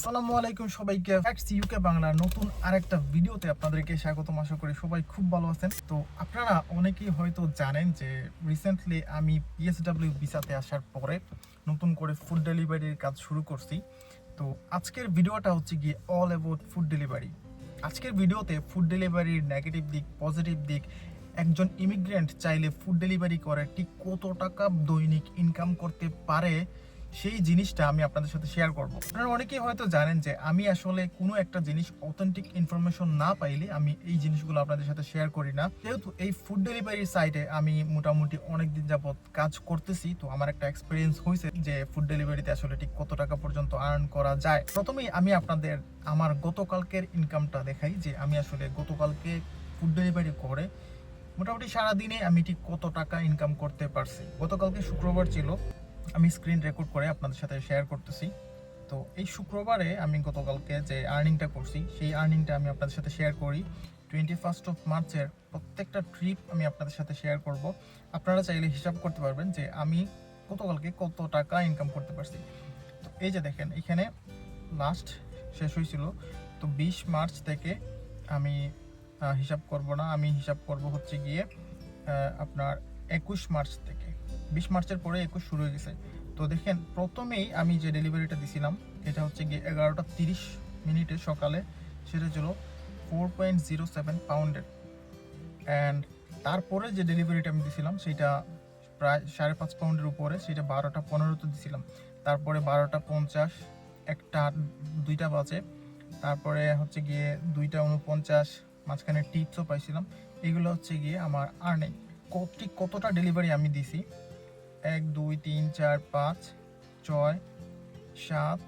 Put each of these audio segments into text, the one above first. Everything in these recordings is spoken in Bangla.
আসসালামু আলাইকুম সবাইকে। ফ্যাক্টস ইউকে বাংলার নতুন আরেকটা ভিডিওতে আপনাদেরকে স্বাগতম। আশা করি সবাই খুব ভালো আছেন। তো আপনারা অনেকেই হয়তো জানেন যে রিসেন্টলি আমি পিএসডব্লিউ ভিসাতে আসার পরে নতুন করে ফুড ডেলিভারির কাজ শুরু করছি। তো আজকের ভিডিওটা হচ্ছে গিয়ে অল অ্যাবাউট ফুড ডেলিভারি আজকের ভিডিওতে ফুড ডেলিভারির নেগেটিভ দিক পজিটিভ দিক, একজন ইমিগ্রেন্ট চাইলে ফুড ডেলিভারি করে ঠিক কত টাকা দৈনিক ইনকাম করতে পারে সেই জিনিসটা আমি আপনাদের সাথে শেয়ার করব। আপনারা অনেকেই হয়তো জানেন যে আমি আসলে কোনো একটা জিনিস অথেন্টিক ইনফরমেশন না পাইলে আমি এই জিনিসগুলো আপনাদের সাথে শেয়ার করি না। যেহেতু এই ফুড ডেলিভারি সাইটে আমি মোটামুটি অনেক দিন যাবত কাজ করতেছি, তো আমার একটা এক্সপিরিয়েন্স হয়েছে যে ফুড ডেলিভারিতে আসলে ঠিক কত টাকা পর্যন্ত আর্ন করা যায়। প্রথমেই আমি আপনাদের আমার গতকালকের ইনকামটা দেখাই যে আমি আসলে গতকালকে ফুড ডেলিভারি করে মোটামুটি সারাদিনে আমি ঠিক কত টাকা ইনকাম করতে পারছি। গতকালকে শুক্রবার ছিল আমি স্ক্রিন রেকর্ড করে আপনাদের সাথে শেয়ার করতেছি। তো এই শুক্রবারে আমি গতকালকে যে আর্নিংটা করছি, সেই আর্নিংটা আমি আপনাদের সাথে শেয়ার করি। টোয়েন্টি ফার্স্ট অফ মার্চের প্রত্যেকটা ট্রিপ আমি আপনাদের সাথে শেয়ার করব। আপনারা চাইলে হিসাব করতে পারবেন যে আমি গতকালকে কত টাকা ইনকাম করতে পারছি। তো এই যে দেখেন, এখানে লাস্ট শেষ হয়েছিল। তো বিশ মার্চ থেকে আমি হিসাব করব না। আমি হিসাব করব হচ্ছে গিয়ে আপনার একুশ মার্চ থেকে। বিশ মার্চের পরে একুশ শুরু হয়ে গেছে। তো দেখেন, প্রথমেই আমি যে ডেলিভারিটা দিছিলাম, এটা হচ্ছে গিয়ে এগারোটা তিরিশ মিনিটে সকালে, সেটা ছিল ফোর পয়েন্ট জিরো সেভেন পাউন্ডের। অ্যান্ড তারপরে যে ডেলিভারিটা আমি দিছিলাম, সেটা প্রায় সাড়ে পাঁচ পাউন্ডের উপরে, সেটা বারোটা পনেরোতে দিছিলাম। তারপরে বারোটা পঞ্চাশ, একটা দুইটা বাজে। তারপরে হচ্ছে গিয়ে দুইটা উনপঞ্চাশ, মাঝখানে টিপসও পাইছিলাম। এগুলো হচ্ছে গিয়ে আমার আর্নিং ঠিক কতটা ডেলিভারি আমি দিছি? এক, দুই, তিন, চার, পাঁচ, ছয়, সাত,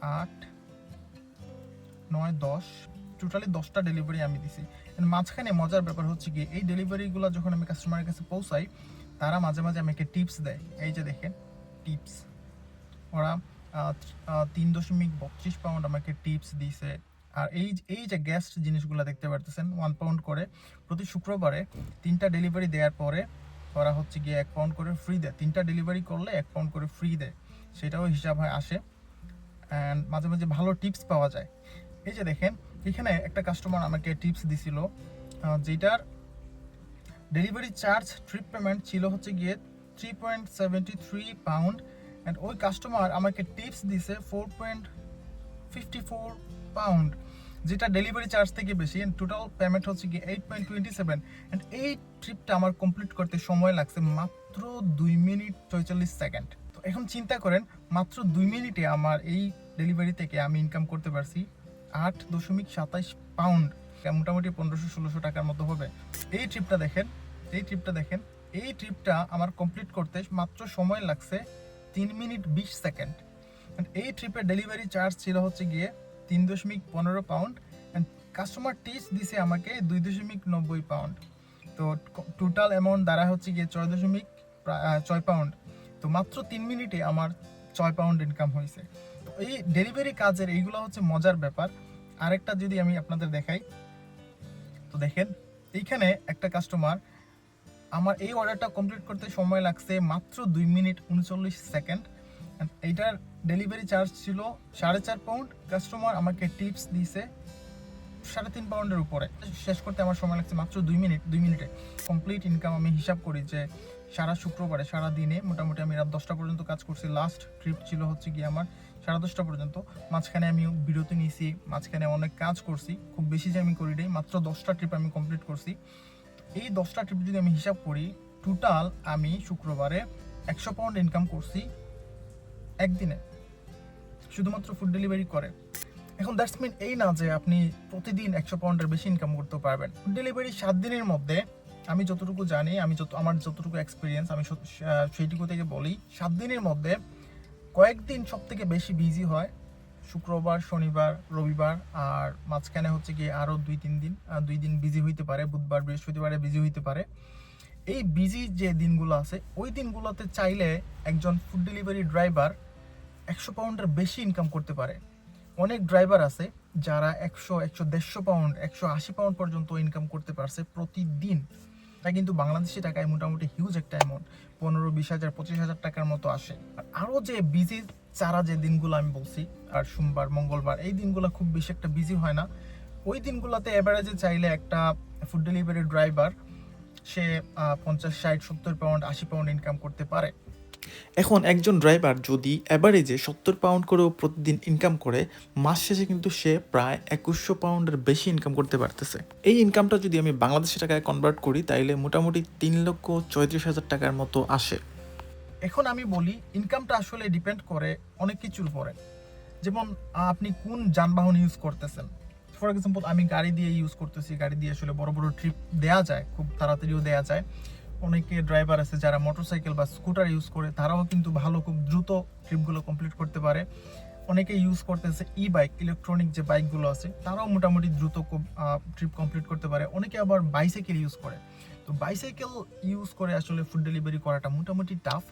আট, নয়, দশ। টোটালি দশটা ডেলিভারি আমি দিছি। মাঝখানে মজার ব্যাপার হচ্ছে কি এই ডেলিভারিগুলো যখন আমি কাস্টমারের কাছে পৌঁছাই, তারা মাঝে মাঝে আমাকে টিপস দেয়। এই যে দেখেন টিপস ওরা তিন দশমিক বত্রিশ পাউন্ড আমাকে টিপস দিছে। আর এই এই যে গ্যাস্ট জিনিসগুলো দেখতে পারতেছেন ওয়ান পাউন্ড করে প্রতি শুক্রবারে তিনটা ডেলিভারি দেওয়ার পরে ওরা হচ্ছে গিয়ে এক পাউন্ড করে ফ্রি দেয়। তিনটা ডেলিভারি করলে এক পাউন্ড করে ফ্রি দেয়। সেটাও হিসাব হয়, আসে। অ্যান্ড মাঝে মাঝে ভালো টিপস পাওয়া যায়। এই যে দেখেন, এখানে একটা কাস্টমার আমাকে টিপস দিছিল যেটার ডেলিভারি চার্জ ট্রিপ পেমেন্ট ছিল হচ্ছে গিয়ে three point seventy three pound and ওই কাস্টমার আমাকে টিপস দিছে four point fifty four pound যেটা ডেলিভারি চার্জ থেকে বেশি অ্যান্ড টোটাল পেমেন্ট হচ্ছে গিয়ে eight point twenty seven and এই ট্রিপটা আমার কমপ্লিট করতে সময় লাগছে মাত্র দুই মিনিট ছয়চল্লিশ সেকেন্ড তো এখন চিন্তা করেন, মাত্র দুই মিনিটে আমার এই ডেলিভারি থেকে আমি ইনকাম করতে পারছি আট দশমিক সাতাইশ পাউন্ড মোটামুটি পনেরোশো ষোলোশো টাকার মতো হবে। এই ট্রিপটা দেখেন, এই ট্রিপটা দেখেন, এই ট্রিপটা আমার কমপ্লিট করতে মাত্র সময় লাগছে তিন মিনিট বিশ সেকেন্ড এই ট্রিপের ডেলিভারি চার্জ ছিল হচ্ছে গিয়ে তিন দশমিক পনেরো পাউন্ড অ্যান্ড কাস্টমার টিস দিছে আমাকে দুই দশমিক নব্বই পাউন্ড তো টোটাল অ্যামাউন্ট দ্বারা হচ্ছে গিয়ে ছয় দশমিক ছয় পাউন্ড তো মাত্র তিন মিনিটে আমার ছয় পাউন্ড ইনকাম হয়েছে। তো এই ডেলিভারি কাজের এইগুলো হচ্ছে মজার ব্যাপার। আরেকটা যদি আমি আপনাদের দেখাই, তো দেখেন, এইখানে একটা কাস্টমার আমার এই অর্ডারটা কমপ্লিট করতে সময় লাগছে মাত্র দুই মিনিট উনচল্লিশ সেকেন্ড এইটার ডেলিভারি চার্জ ছিল সাড়ে চার পাউন্ড কাস্টমার আমাকে টিপস দিয়েছে সাড়ে তিন পাউন্ডের উপরে। শেষ করতে আমার সময় লাগছে মাত্র দুই মিনিট, দুই মিনিটে। কমপ্লিট ইনকাম আমি হিসাব করি যে সারা শুক্রবারে, সারা দিনে মোটামুটি আমি রাত দশটা পর্যন্ত কাজ করছি। লাস্ট ট্রিপ ছিল হচ্ছে গিয়ে আমার সাড়ে দশটা পর্যন্ত। মাঝখানে আমি বিরতি নিয়েছি মাঝখানে অনেক কাজ করছি। খুব বেশি যে আমি করি নাই, মাত্র দশটা ট্রিপ আমি কমপ্লিট করছি। এই দশটা ট্রিপ যদি আমি হিসাব করি টোটাল আমি শুক্রবারে একশো পাউন্ড ইনকাম করছি। একদিনে শুধুমাত্র ফুড ডেলিভারি করে। এখন দ্যাটস মিন এই না যে আপনি প্রতিদিন একশো পাউন্ডের বেশি ইনকাম করতে পারবেন। ফুড ডেলিভারি সাত দিনের মধ্যে আমি যতটুকু জানি, আমি যত, আমার যতটুকু এক্সপিরিয়েন্স আমি সেইটুকু থেকে বলি, সাত দিনের মধ্যে কয়েকদিন সব থেকে বেশি বিজি হয় শুক্রবার, শনিবার, রবিবার, আর মাঝখানে হচ্ছে গিয়ে আরও দুই, তিন দিন দুই দিন বিজি হইতে পারে, বুধবার, বৃহস্পতিবারে বিজি হইতে পারে। এই বিজি যে দিনগুলো আছে, ওই দিনগুলোতে চাইলে একজন ফুড ডেলিভারি ড্রাইভার একশো পাউন্ডের বেশি ইনকাম করতে পারে। অনেক ড্রাইভার আছে যারা একশো একশো দেড়শো পাউন্ড একশো আশি পাউন্ড পর্যন্ত ইনকাম করতে পারছে প্রতিদিন। তা কিন্তু বাংলাদেশি টাকায় মোটামুটি হিউজ একটা অ্যামাউন্ট পনেরো, বিশ হাজার, পঁচিশ হাজার টাকার মতো আসে। আর আরও যে বিজি চারা যে দিনগুলো আমি বলছি, আর সোমবার, মঙ্গলবার, এই দিনগুলো খুব বেশি একটা বিজি হয় না। ওই দিনগুলোতে এভারেজে চাইলে একটা ফুড ডেলিভারি ড্রাইভার সে পঞ্চাশ, ষাট, সত্তর পাউন্ড আশি পাউন্ড ইনকাম করতে পারে। এখন একজন ড্রাইভার যদি অ্যাভারেজে সত্তর পাউন্ড করেও প্রতিদিন ইনকাম করে, মাস শেষে কিন্তু সে প্রায় একুশশো পাউন্ডের বেশি ইনকাম করতে পারতেছে। এই ইনকামটা যদি আমি বাংলাদেশি টাকায় কনভার্ট করি, তাইলে মোটামুটি তিন লক্ষ চৌত্রিশ হাজার টাকার মতো আসে। এখন আমি বলি ইনকামটা আসলে ডিপেন্ড করে অনেক কিছুর উপরে। যেমন, আপনি কোন যানবাহন ইউজ করতেছেন? ফর এক্সাম্পল আমি গাড়ি দিয়ে ইউজ করতেছি, গাড়ি দিয়ে আসলে বড় বড় ট্রিপ দেয়া যায়, খুব তাড়াতাড়িও দেয়া যায়। অনেকে ড্রাইভার আছে যারা মোটরসাইকেল বা স্কুটার ইউজ করে, তারাও কিন্তু ভালো খুব দ্রুত ট্রিপগুলো কমপ্লিট করতে পারে। অনেকে ইউজ করতেছে ই বাইক ইলেকট্রনিক যে বাইকগুলো আছে, তারাও মোটামুটি দ্রুত ট্রিপ কমপ্লিট করতে পারে। অনেকে আবার বাইসাইকেল ইউজ করে। তো বাইসাইকেল ইউজ করে আসলে ফুড ডেলিভারি করাটা মোটামুটি টাফ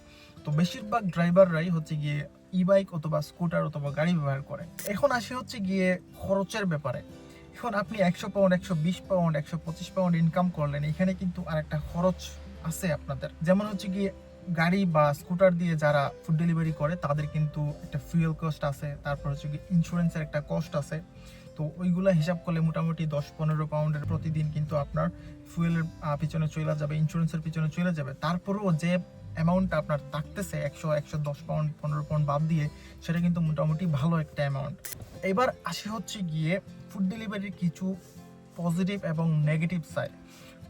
তো বেশিরভাগ ড্রাইভাররাই হচ্ছে গিয়ে ই বাইক অথবা স্কুটার অথবা গাড়ি ব্যবহার করে। এখন আসে হচ্ছে গিয়ে খরচের ব্যাপারে। এখন আপনি একশো পাউন্ড একশো বিশ পাউন্ড একশো পঁচিশ পাউন্ড ইনকাম করলেন, এখানে কিন্তু আরেকটা খরচ আছে আপনাদের। যেমন হচ্ছে কি গাড়ি বা স্কুটার দিয়ে যারা ফুড ডেলিভারি করে, তাদের কিন্তু একটা ফুয়েল কস্ট আছে, তারপর হচ্ছে কি ইন্স্যুরেন্সের একটা কস্ট আছে। তো ওইগুলো হিসাব করলে মোটামুটি দশ পনেরো পাউন্ডের প্রতিদিন কিন্তু আপনার ফুয়েলের পিছনে চলে যাবে ইন্স্যুরেন্সের পিছনে চলে যাবে। তারপরেও যে অ্যামাউন্টটা আপনার থাকতেছে, একশো একশো দশ পাউন্ড পনেরো পাউন্ড বাদ দিয়ে, সেটা কিন্তু মোটামুটি ভালো একটা অ্যামাউন্ট এবার আসি হচ্ছে গিয়ে ফুড ডেলিভারির কিছু পজিটিভ এবং নেগেটিভ সাইড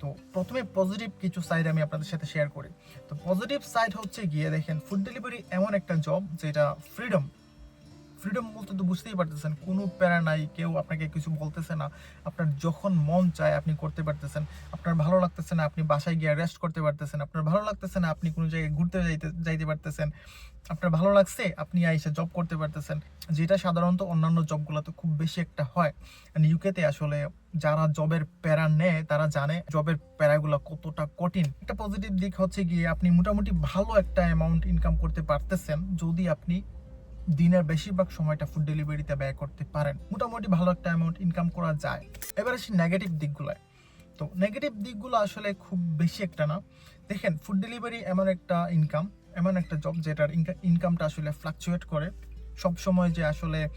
তো প্রথমে পজিটিভ কিছু সাইড আমি আপনাদের সাথে শেয়ার করি। তো পজিটিভ সাইড হচ্ছে গিয়ে দেখেন ফুড ডেলিভারি এমন একটা জব যেটা ফ্রিডম ফ্রিডম বলতে তো বুঝতেই পারতেছেন, কোনো প্যারা নাই, কেউ আপনাকে কিছু বলতেছে না। আপনার যখন মন চায় আপনি করতে পারতেছেন, আপনার ভালো লাগতেছে না আপনি বাসায় গিয়ে রেস্ট করতে পারতেছেন, আপনার ভালো লাগতেছে না আপনি কোনো জায়গায় ঘুরতে যাইতে যাইতে পারতেছেন, আপনার ভালো লাগছে আপনি আইসে জব করতে পারতেছেন, যেটা সাধারণত অন্যান্য জবগুলোতে খুব বেশি একটা হয়। ইউকেতে আসলে যারা জবের প্যারা নেয়, তারা জানে জবের প্যারাগুলো কতটা কঠিন। একটা পজিটিভ দিক হচ্ছে গিয়ে আপনি মোটামুটি ভালো একটা অ্যামাউন্ট ইনকাম করতে পারতেছেন, যদি আপনি দিনের বেশিরভাগ সময়টা ফুড ডেলিভারিতে ব্যয় করতে পারেন। মোটামুটি ভালো একটা অ্যামাউন্ট ইনকাম করা যায়। এবার আসি নেগেটিভ দিকগুলোয়। তো নেগেটিভ দিকগুলো আসলে খুব বেশি একটা না। দেখেন ফুড ডেলিভারি এমন একটা ইনকাম এমন একটা জব যেটার ইনকামটা আসলে ফ্লাকচুয়েট করে। সব সময় যে আসলে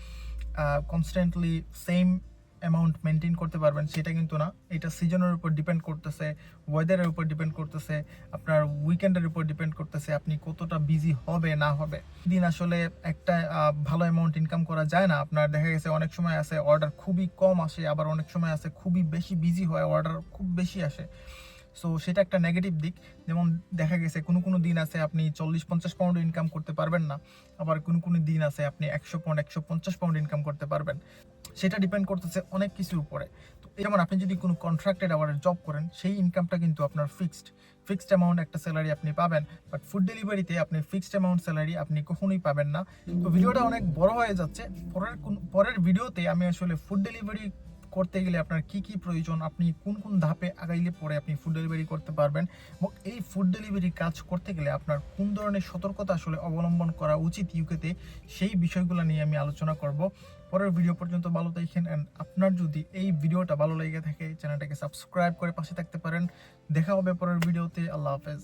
কনস্ট্যান্টলি সেম অ্যামাউন্ট মেনটেন করতে পারবেন, সেটা কিন্তু না। এটা সিজনের উপর ডিপেন্ড করতেছে ওয়েদারের উপর ডিপেন্ড করতেছে, আপনার উইকেন্ডের উপর ডিপেন্ড করতেছে, আপনি কতটা বিজি হবে, না হবে। দিন আসলে একটা ভালো অ্যামাউন্ট ইনকাম করা যায় না। আপনার দেখা গেছে অনেক সময় আছে অর্ডার খুবই কম আসে, আবার অনেক সময় আছে খুবই বেশি বিজি হয় অর্ডার খুব বেশি আসে। সো সেটা একটা নেগেটিভ দিক। যেমন দেখা গেছে, কোনো কোনো দিন আছে আপনি চল্লিশ পঞ্চাশ পাউন্ড ইনকাম করতে পারবেন না, আবার কোনো কোনো দিন আছে আপনি একশো পাউন্ড একশো পঞ্চাশ পাউন্ড ইনকাম করতে পারবেন। সেটা ডিপেন্ড করতেছে অনেক কিছুর উপরে। তো যেমন আপনি যদি কোনো কন্ট্রাক্টেড আওয়ারের জব করেন, সেই ইনকামটা কিন্তু আপনার ফিক্সড ফিক্সড অ্যামাউন্ট একটা স্যালারি আপনি পাবেন বাট ফুড ডেলিভারিতে আপনি ফিক্সড অ্যামাউন্ট স্যালারি আপনি কখনোই পাবেন না। তো ভিডিওটা অনেক বড় হয়ে যাচ্ছে। পরের পরের ভিডিওতে আমি আসলে ফুড ডেলিভারি করতে গেলে আপনার কি কি প্রয়োজন? আপনি কোন কোন ধাপে আগাইলে পরে আপনি ফুড ডেলিভারি করতে পারবেন? এবং এই ফুড ডেলিভারি কাজ করতে গেলে আপনার কোন ধরনের সতর্কতা আসলে অবলম্বন করা উচিত ইউকেতে সেই বিষয়গুলো নিয়ে আমি আলোচনা করব। পরের ভিডিও পর্যন্ত ভালো দেখেন অ্যান্ড আপনার যদি এই ভিডিওটা ভালো লেগে থাকে চ্যানেলটাকে সাবস্ক্রাইব করে পাশে থাকতে পারেন। দেখা হবে পরের ভিডিওতে আল্লাহ হাফেজ।